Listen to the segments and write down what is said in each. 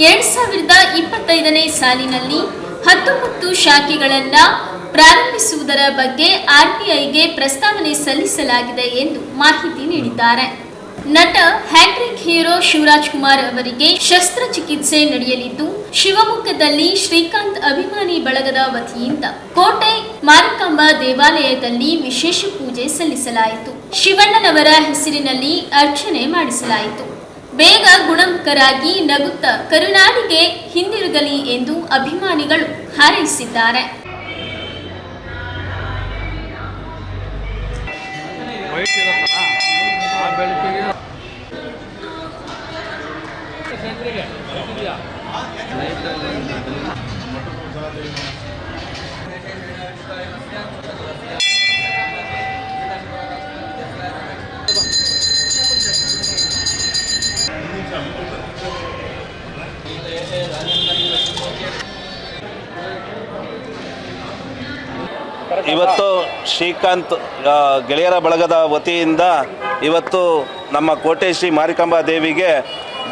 ಎರಡ್ ಸಾವಿರದ ಇಪ್ಪತ್ತೈದನೇ ಸಾಲಿನಲ್ಲಿ ಹತ್ತೊಂಬತ್ತು ಶಾಖೆಗಳನ್ನ ಪ್ರಾರಂಭಿಸುವುದರ ಬಗ್ಗೆ ಆರ್ಬಿಐಗೆ ಪ್ರಸ್ತಾವನೆ ಸಲ್ಲಿಸಲಾಗಿದೆ ಎಂದು ಮಾಹಿತಿ ನೀಡಿದ್ದಾರೆ. ನಟ ಹ್ಯಾಟ್ರಿಕ್ ಹೀರೋ ಶಿವರಾಜ್ ಕುಮಾರ್ ಅವರಿಗೆ ಶಸ್ತ್ರಚಿಕಿತ್ಸೆ ನಡೆಯಲಿದ್ದು, ಶಿವಮೊಗ್ಗದಲ್ಲಿ ಶ್ರೀಕಾಂತ್ ಅಭಿಮಾನಿ ಬಳಗದ ವತಿಯಿಂದ ಕೋಟೆ ಮಾರಿಕಾಂಬ ದೇವಾಲಯದಲ್ಲಿ ವಿಶೇಷ ಪೂಜೆ ಸಲ್ಲಿಸಲಾಯಿತು. ಶಿವಣ್ಣನವರ ಹೆಸರಿನಲ್ಲಿ ಅರ್ಚನೆ ಮಾಡಿಸಲಾಯಿತು. ಬೇಗ ಗುಣಮುಖರಾಗಿ ನಗುತ್ತ ಕರುನಾಡಿಗೆ ಹಿಂದಿರುಗಲಿ ಎಂದು ಅಭಿಮಾನಿಗಳು ಹಾರೈಸಿದ್ದಾರೆ. ಇವತ್ತು ಶ್ರೀಕಾಂತ್ ಗೆಳೆಯರ ಬಳಗದ ವತಿಯಿಂದ ಇವತ್ತು ನಮ್ಮ ಕೋಟೆ ಶ್ರೀ ಮಾರಿಕಾಂಬಾ ದೇವಿಗೆ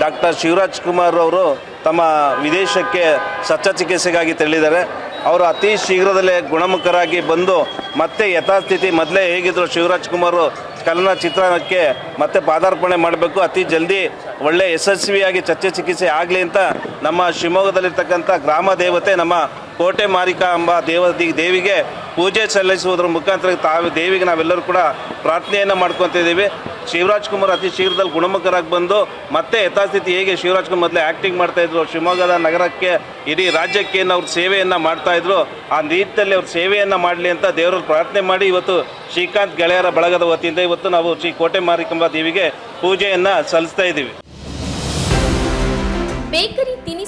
ಡಾಕ್ಟರ್ ಶಿವರಾಜ್ ಕುಮಾರ್ ಅವರು ತಮ್ಮ ವಿದೇಶಕ್ಕೆ ಶಸ್ತ್ರಚಿಕಿತ್ಸೆಗಾಗಿ ತೆರಳಿದ್ದಾರೆ. ಅವರು ಅತಿ ಶೀಘ್ರದಲ್ಲೇ ಗುಣಮುಖರಾಗಿ ಬಂದು ಮತ್ತೆ ಯಥಾಸ್ಥಿತಿ ಮೊದಲೇ ಹೇಗಿದ್ರು ಶಿವರಾಜ್ ಕುಮಾರ್ ಚಲನಚಿತ್ರಕ್ಕೆ ಮತ್ತೆ ಪಾದಾರ್ಪಣೆ ಮಾಡಬೇಕು. ಅತಿ ಜಲ್ದಿ ಒಳ್ಳೆ ಯಶಸ್ವಿಯಾಗಿ ಚರ್ಚೆ ಚಿಕಿತ್ಸೆ ಆಗಲಿ ಅಂತ ನಮ್ಮ ಶಿವಮೊಗ್ಗದಲ್ಲಿರ್ತಕ್ಕಂಥ ಗ್ರಾಮ ದೇವತೆ, ನಮ್ಮ ಕೋಟೆ ಮಾರಿಕಾ ಎಂಬ ದೇವ ದೇವಿಗೆ ಪೂಜೆ ಸಲ್ಲಿಸುವುದರ ಮುಖಾಂತರ ತಾವು ದೇವಿಗೆ ನಾವೆಲ್ಲರೂ ಕೂಡ ಪ್ರಾರ್ಥನೆಯನ್ನು ಮಾಡ್ಕೊತಿದ್ದೀವಿ ಶಿವರಾಜ್ ಕುಮಾರ್ ಅತಿ ಶೀಘ್ರದಲ್ಲಿ ಗುಣಮುಖರಾಗಿ ಬಂದು ಮತ್ತೆ ಯಥಾಸ್ಥಿತಿ ಹೇಗೆ ಶಿವರಾಜ್ ಕುಮಾರ್ ಮೊದಲೇ ಆ್ಯಕ್ಟಿಂಗ್ ಮಾಡ್ತಾಯಿದ್ರು ಶಿವಮೊಗ್ಗದ ನಗರಕ್ಕೆ, ಇಡೀ ರಾಜ್ಯಕ್ಕೆ ಅವ್ರ ಸೇವೆಯನ್ನು ಮಾಡ್ತಾಯಿದ್ರು ಆ ರೀತಿಯಲ್ಲಿ ಅವ್ರ ಸೇವೆಯನ್ನು ಮಾಡಲಿ ಅಂತ ದೇವರಲ್ಲಿ ಪ್ರಾರ್ಥನೆ ಮಾಡಿ ಇವತ್ತು ಶ್ರೀಕಾಂತ್ ಗೆಳೆಯರ ಬಳಗದ ವತಿಯಿಂದ ಇವತ್ತು ನಾವು ಶ್ರೀ ಕೋಟೆ ಮಾರಿಕಂಬ ದೇವಿಗೆ ಪೂಜೆಯನ್ನು ಸಲ್ಲಿಸ್ತಾ ಇದ್ದೀವಿ. ಬೇಕರಿ